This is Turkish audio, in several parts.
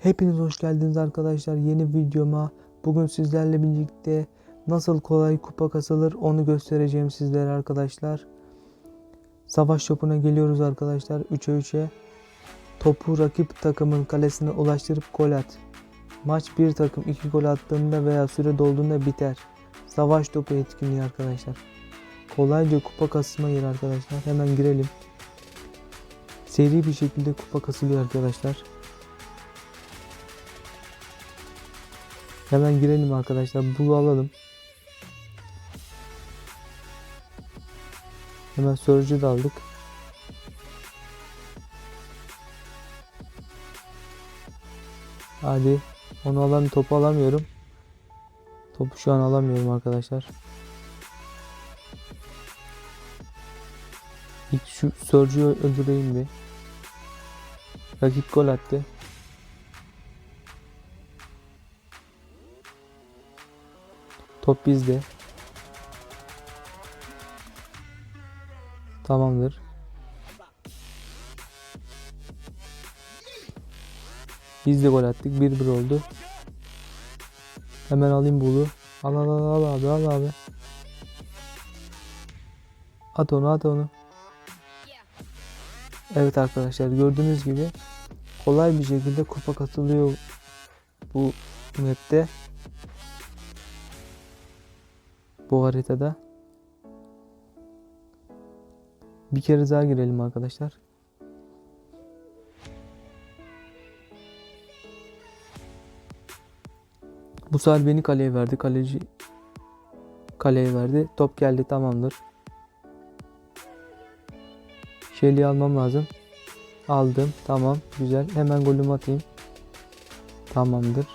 Hepiniz hoş geldiniz arkadaşlar yeni videoma. Bugün sizlerle birlikte nasıl kolay kupa kasılır onu göstereceğim sizlere arkadaşlar. Savaş topuna geliyoruz arkadaşlar 3'e 3'e. Topu rakip takımın kalesine ulaştırıp gol at. Maç bir takım 2 gol attığında veya süre dolduğunda biter. Savaş topu etkinliği arkadaşlar. Kolayca kupa kasma yeri arkadaşlar. Hemen girelim. Seri bir şekilde kupa kasılıyor arkadaşlar. Hemen girelim arkadaşlar. Bulu alalım. Hemen Surge'ü de aldık. Hadi. Onu alan topu alamıyorum. Topu şu an alamıyorum arkadaşlar. İlk şu Surge'ü öldüreyim bir. Rakip gol attı. Top bizde. Tamamdır. Biz de gol attık. 1-1 oldu. Hemen alayım bulu. Al al al al abi al abi. At onu at onu. Evet arkadaşlar gördüğünüz gibi kolay bir şekilde kupa katılıyor bu map'te. Bu haritada. Bir kere daha girelim arkadaşlar. Bu sefer beni kaleye verdi. Kaleci kaleye verdi. Top geldi tamamdır. Şeli'yi almam lazım. Aldım. Tamam. Güzel. Hemen golümü atayım. Tamamdır.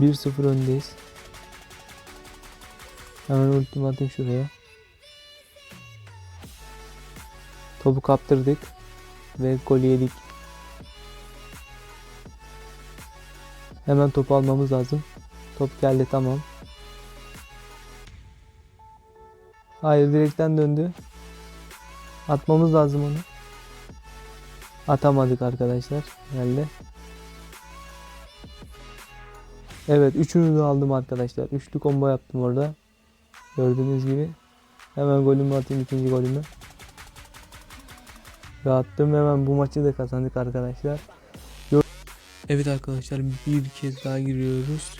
1-0 öndeyiz. Hemen ultimi atayım şuraya. Topu kaptırdık. Ve gol yedik. Hemen topu almamız lazım. Top geldi tamam. Hayır direkten döndü. Atmamız lazım onu. Atamadık arkadaşlar. Geldi. Evet üçünü de aldım arkadaşlar. Üçlü combo yaptım orada. Gördüğünüz gibi. Hemen golümü atayım ikinci golümü. Ve attım hemen bu maçı da kazandık arkadaşlar. Evet arkadaşlar bir kez daha giriyoruz.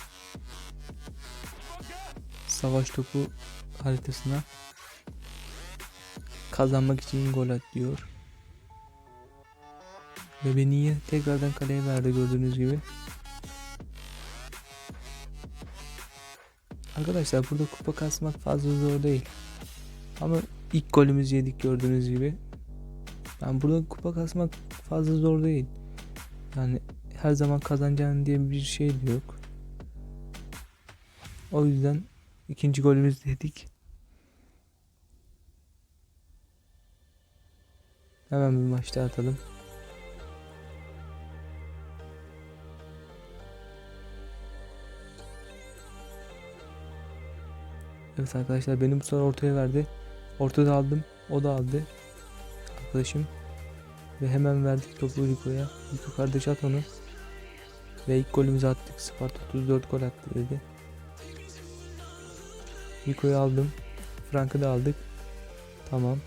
Savaş topu haritasına. Kazanmak için gol at diyor. Ve beni tekrardan kaleye verdi gördüğünüz gibi. Arkadaşlar burada kupa kasmak fazla zor değil. Ama ilk golümüzü yedik gördüğünüz gibi. Yani burada kupa kasmak fazla zor değil. Yani her zaman kazanacağın diye bir şey de yok. O yüzden ikinci golümüzü yedik. Hemen bir maçta atalım. Evet arkadaşlar benim bu sefer ortaya verdi. Ortada aldım. O da aldı. Arkadaşım. Ve hemen verdik topu Rico'ya. Rico kardeş at onu. Ve ilk golümüzü attık. Sparta 34 gol attı dedi. Rico'yu aldım. Frank'ı da aldık. Tamam.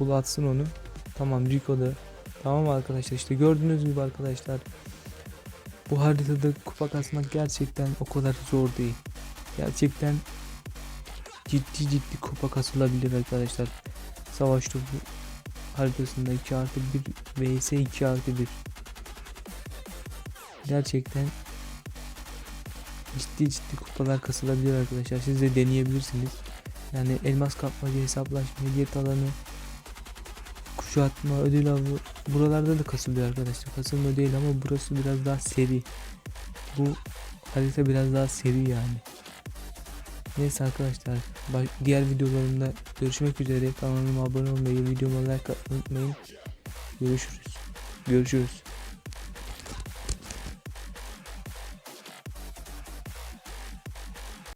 Bul atsın onu. Tamam Rico da. Tamam arkadaşlar işte gördüğünüz gibi arkadaşlar. Bu haritada kupa kasmak gerçekten o kadar zor değil. Gerçekten ciddi ciddi kupa kasılabilir arkadaşlar. Savaş topu haritasında 2 artı 1 vs 2 artı 1. Gerçekten ciddi ciddi kupalar kasılabilir arkadaşlar. Siz de deneyebilirsiniz. Yani elmas kapmaca, hesaplaşma, hediyet alanı, kuşatma, ödül avı buralarda da kasılıyor arkadaşlar. Kasılma değil ama burası biraz daha seri. Bu harita biraz daha seri yani. Neyse arkadaşlar diğer videolarımda görüşmek üzere kanalıma abone olmayı videoma like atmayı unutmayın görüşürüz görüşürüz